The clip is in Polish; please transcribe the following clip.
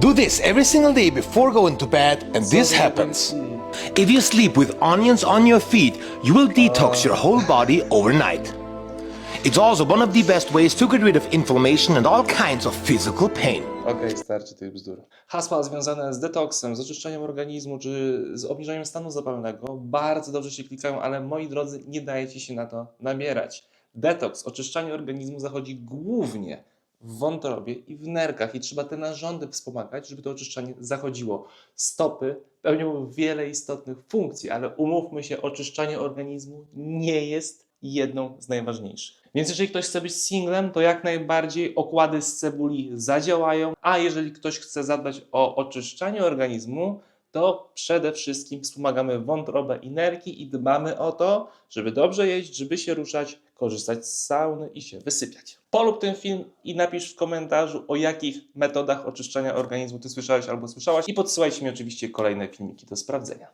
Do this every single day before going to bed, and this happens. If you sleep with onions on your feet, you will detox your whole body overnight. It's also one of the best ways to get rid of inflammation and all kinds of physical pain. Okej, starczy tych bzdur. Hasła związane z detoksem, z oczyszczeniem organizmu czy z obniżeniem stanu zapalnego bardzo dobrze się klikają, ale moi drodzy, nie dajecie się na to nabierać. Detoks, oczyszczanie organizmu zachodzi głównie w wątrobie i w nerkach i trzeba te narządy wspomagać, żeby to oczyszczanie zachodziło. Stopy pełnią wiele istotnych funkcji, ale umówmy się, oczyszczanie organizmu nie jest jedną z najważniejszych. Więc jeżeli ktoś chce być singlem, to jak najbardziej okłady z cebuli zadziałają, a jeżeli ktoś chce zadbać o oczyszczanie organizmu, to przede wszystkim wspomagamy wątrobę i nerki i dbamy o to, żeby dobrze jeść, żeby się ruszać, korzystać z sauny i się wysypiać. Polub ten film i napisz w komentarzu, o jakich metodach oczyszczania organizmu ty słyszałeś albo słyszałaś i podsyłajcie mi oczywiście kolejne filmiki do sprawdzenia.